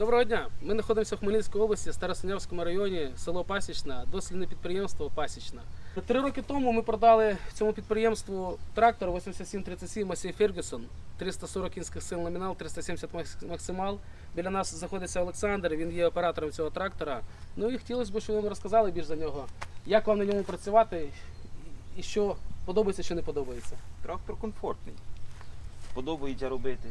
Доброго дня. Ми знаходимося в Хмельницькій області, Старосинявському районі, село Пасічна, дослідне підприємство Пасічна. Три роки тому ми продали цьому підприємству трактор 8737 Масей Фергюсон, 340 кінських сил номінал, 370 максимал. Біля нас знаходиться Олександр, він є оператором цього трактора. Ну і хотілося б, щоб ви нам розказали більш за нього, як вам на ньому працювати і що подобається, що не подобається. Трактор комфортний. Подобається робити.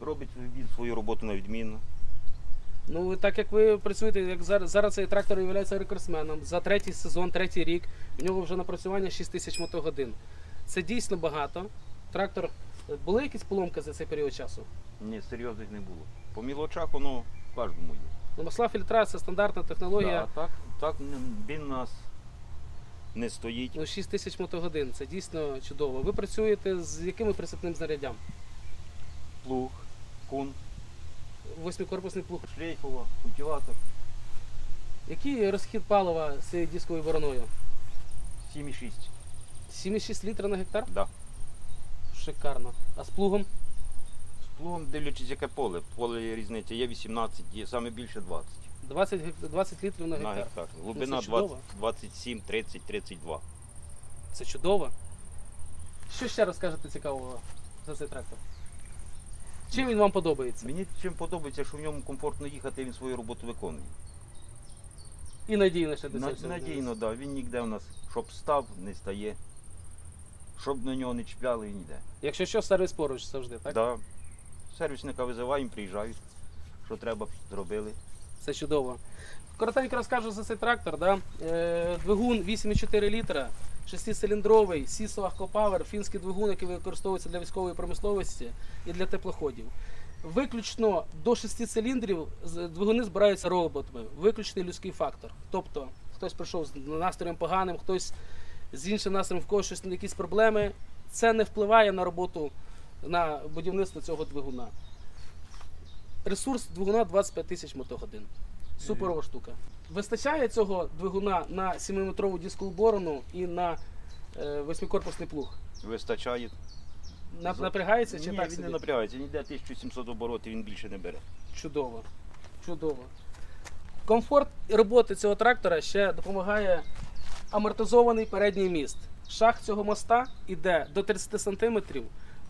Робить він свою роботу на відмінно. Ну, так як ви працюєте, як зараз, зараз цей трактор є рекордсменом. За третій сезон, третій рік, в нього вже напрацювання 6 тисяч мотогодин. Це дійсно багато. Трактор. Були якісь поломки за цей період часу? Ні, серйозних не було. По мілочах воно в кожному є. Ну, масла фільтрація, стандартна технологія. Да, так, так він у нас не стоїть. Ну, 6 тисяч мотогодин. Це дійсно чудово. Ви працюєте з якими прицепним знаряддям? Плуг, кун, Восьмикорпусний плуг. шлейфова, культиватор. Який розхід палива з цією дисковою вороною? 7,6. 7,6 літра на гектар? Да. Шикарно. А з плугом? З плугом дивлячись, яке поле. Поле є різниця, є 18, є саме більше 20 20, гек- 20 літрів на на гектар. гектар. Глибина це чудово. 20, 27, 30, 32. Це чудово. Що ще розкажете цікавого за цей трактор? Чим він вам подобається? Мені чим подобається, що в ньому комфортно їхати, він свою роботу виконує. І надійніше до На- цього. Надійно, так. Він ніде у нас, щоб став, не стає. Щоб на нього не чіпляли, він ніде. Якщо що, сервіс поруч завжди, так? Да. Сервісника визиваємо, приїжджають. Що треба, зробили. Це чудово. Коротенько розкажу за цей трактор. Да? Е, двигун 8,4 літра, шестициліндровий, Сісо Акопавер, фінський двигун, який використовується для військової промисловості і для теплоходів. Виключно до 6 циліндрів двигуни збираються роботами, виключний людський фактор. Тобто хтось прийшов з настроєм поганим, хтось з іншим настроєм, в когось щось якісь проблеми. Це не впливає на роботу на будівництво цього двигуна. Ресурс двигуна 25 тисяч мотогодин. Суперова штука. Вистачає цього двигуна на 7-метрову дискову борону і на е, восьмикорпусний плуг. Вистачає. Напрягається чи Ні, так він собі? не напрягається, ніде 1700 оборотів, він більше не бере. Чудово. Чудово. Комфорт роботи цього трактора ще допомагає амортизований передній міст. Шах цього моста йде до 30 см,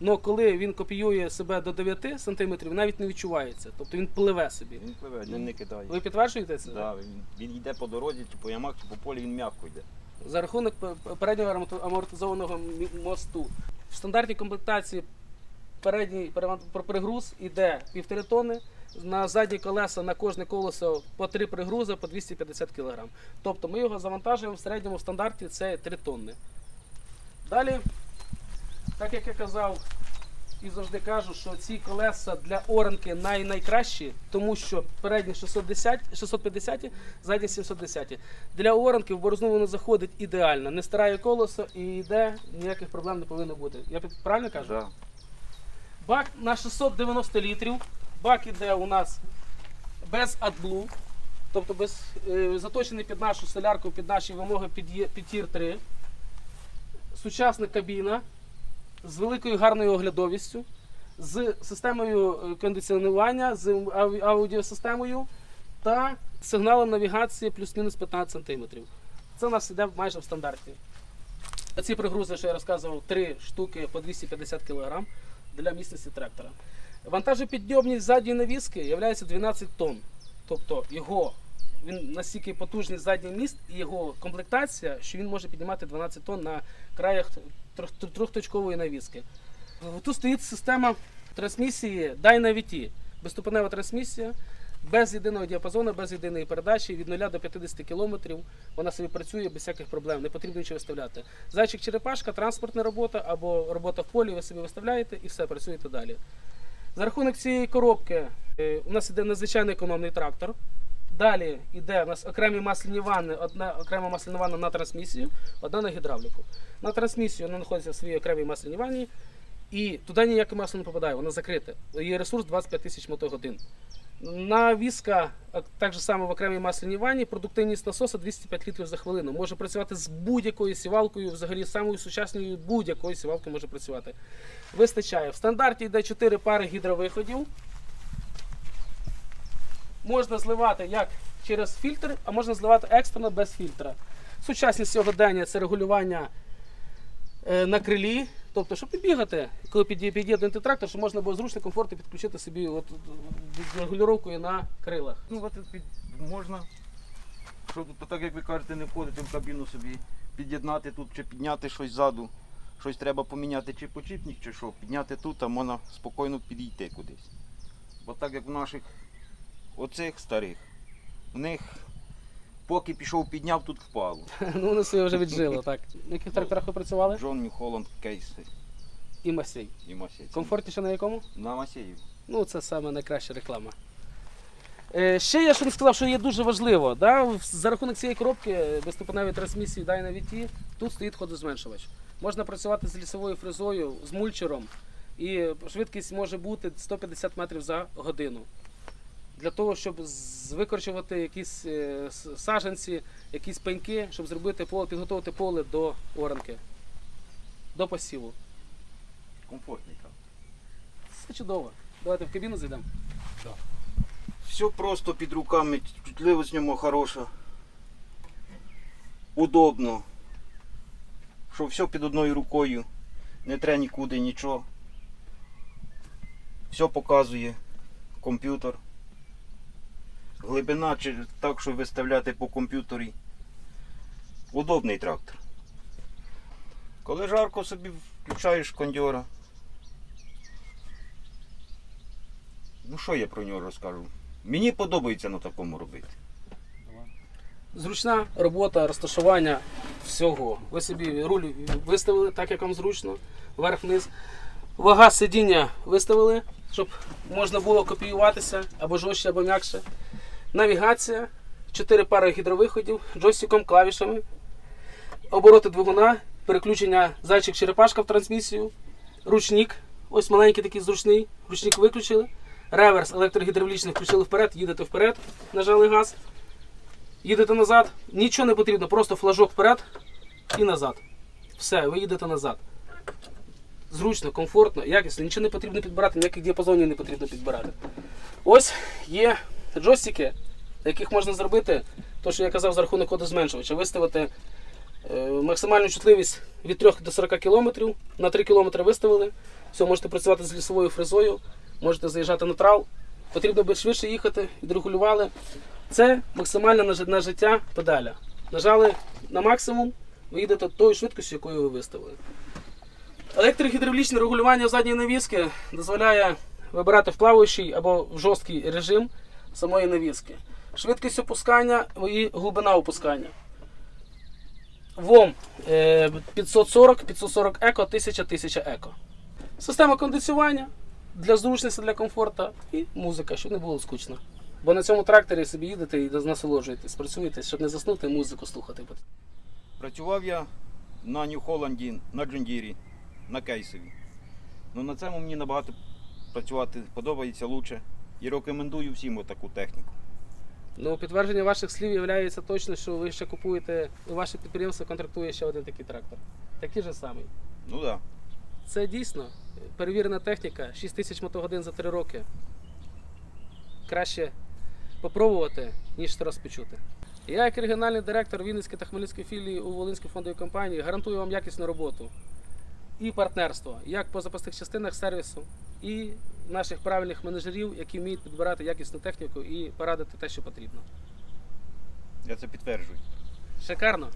але коли він копіює себе до 9 см, навіть не відчувається. Тобто він пливе собі. Він пливе, він не кидає. Ви підтверджуєте це? Да, він, він йде по дорозі, чи по ямах, чи по полі, він м'яко йде. За рахунок переднього амортизованого мосту. В стандартній комплектації передній пригруз іде півтори тонни. На задні колеса на кожне колесо по три пригрузи по 250 кг. Тобто ми його завантажуємо в середньому в стандарті це 3 тонни. Далі, так як я казав і завжди кажу, що ці колеса для оранки най найкращі, тому що передні 610, 650, задні 710. Для оранки в борозну воно заходить ідеально. Не старає колесо і йде, ніяких проблем не повинно бути. Я під- правильно кажу? Да. Бак на 690 літрів. Бак іде у нас без AdBlue, тобто без, е, заточений під нашу солярку, під наші вимоги під, є- під тір 3. Сучасна кабіна з великою гарною оглядовістю, з системою е, кондиціонування, з аудіосистемою та сигналом навігації плюс-мінус 15 см. Це у нас іде майже в стандарті. Ці пригрузи, що я розказував, три штуки по 250 кг для міцності трактора. Вантажопідйомність задньої навіски є 12 тонн. Тобто його він настільки потужний задній міст і його комплектація, що він може піднімати 12 тонн на краях трьохточкової навіски. Тут стоїть система трансмісії Dyna-VT. Безступенева трансмісія, без єдиного діапазону, без єдиної передачі, від 0 до 50 км. Вона собі працює без всяких проблем, не потрібно нічого виставляти. Зайчик черепашка, транспортна робота або робота в полі, ви собі виставляєте і все, працюєте далі. За рахунок цієї коробки е, у нас іде надзвичайно економний трактор. Далі йде у нас окремі масляні ванни, одна окрема масляна ванна на трансмісію, одна на гідравліку. На трансмісію вона знаходиться в своїй окремій масляній ванні, і туди ніяке масло не попадає, воно закрите. Її ресурс 25 тисяч мотогодин. На віска, так само в окремій масляній ванні, продуктивність насоса 205 літрів за хвилину. Може працювати з будь-якою сівалкою, взагалі самою сучасною будь-якою сівалкою може працювати. Вистачає. В стандарті йде 4 пари гідровиходів. Можна зливати як через фільтр, а можна зливати екстерно без фільтра. Сучасні сьогодення це регулювання е, на крилі. Тобто, щоб підбігати, коли під'є- під'єднуєте трактор, щоб можна було зручно, комфортно підключити собі от, регулювання на крилах. Ну, от під, можна, щоб так як ви кажете, не входити в кабіну собі, під'єднати тут чи підняти щось ззаду. Щось треба поміняти, чи почіпник, чи що, підняти тут, а можна спокійно підійти кудись. Бо так як в наших оцих старих, в них поки пішов підняв, тут впало. Ну, вони своє вже віджили, так. На яких тракторах ви працювали? Джон Нью Холланд кейси І Масей. і Масей. Комфортніше на якому? На Масеїв. Ну, це саме найкраща реклама. Е, ще я що не сказав, що є дуже важливо. Да? в- За рахунок цієї коробки безступеневої трансмісії Dyna VT тут стоїть ходозменшувач. Можна працювати з лісовою фрезою, з мульчером, і швидкість може бути 150 метрів за годину. Для того, щоб викорчувати якісь е, с- саджанці, якісь пеньки, щоб зробити поле, підготувати поле до оранки, до посіву. Комфортний трактор. Все чудово. Давайте в кабіну зайдемо. Все просто під руками, чутливість в ньому хороша. Удобно. Що все під одною рукою. Не треба нікуди нічого. Все показує комп'ютер. Глибина чи так, що виставляти по комп'ютері. Удобний трактор. Коли жарко собі включаєш кондьора. Ну що я про нього розкажу? Мені подобається на такому робити. Зручна робота, розташування всього. Ви собі руль виставили так, як вам зручно, вверх-вниз. Вага сидіння виставили, щоб можна було копіюватися або жорстче, або м'якше. Навігація, 4 пари гідровиходів, джойстиком, клавішами, обороти двигуна, переключення зайчик черепашка в трансмісію, ручник, ось маленький такий зручний, ручник виключили, реверс електрогідравлічний включили вперед, їдете вперед, нажали газ. Їдете назад, нічого не потрібно, просто флажок вперед і назад. Все, ви їдете назад. Зручно, комфортно, якісно, нічого не потрібно підбирати, ніяких діапазонів не потрібно підбирати. Ось є джойстики, на яких можна зробити те, що я казав за рахунок кодозменшувача, виставити е, максимальну чутливість від 3 до 40 км. На 3 км виставили. Все, можете працювати з лісовою фрезою, можете заїжджати на трал. Потрібно би швидше їхати, відрегулювали. Це максимальне на жи- на життя педаля. Нажали на максимум, ви їдете тою швидкістю, якою ви виставили. Електрогідравлічне регулювання задньої навіски дозволяє вибирати в плаваючий або в жорсткий режим самої навіски. Швидкість опускання і глибина опускання. ВОМ е, 540, 540 еко, 1000, 1000 еко. Система кондиціювання для зручності, для комфорту і музика, щоб не було скучно. Бо на цьому тракторі собі їдете і насолоджуєтесь, працюєте, щоб не заснути, музику слухати. Працював я на Нью-Холланді, на Джондірі, на кейсові. Ну на цьому мені набагато працювати подобається краще. І рекомендую всім таку техніку. Ну, підтвердження ваших слів є точно, що ви ще купуєте, і ваше підприємство контрактує ще один такий трактор. Такий же самий. Ну так. Да. Це дійсно перевірена техніка, 6 тисяч мотогодин за 3 роки. Краще попробувати, ніж це розпочути. Я, як регіональний директор Вінницької та Хмельницької філії у Волинській фондовій компанії, гарантую вам якісну роботу і партнерство, як по запасних частинах сервісу, і наших правильних менеджерів, які вміють підбирати якісну техніку і порадити те, що потрібно. Я це підтверджую. Шикарно.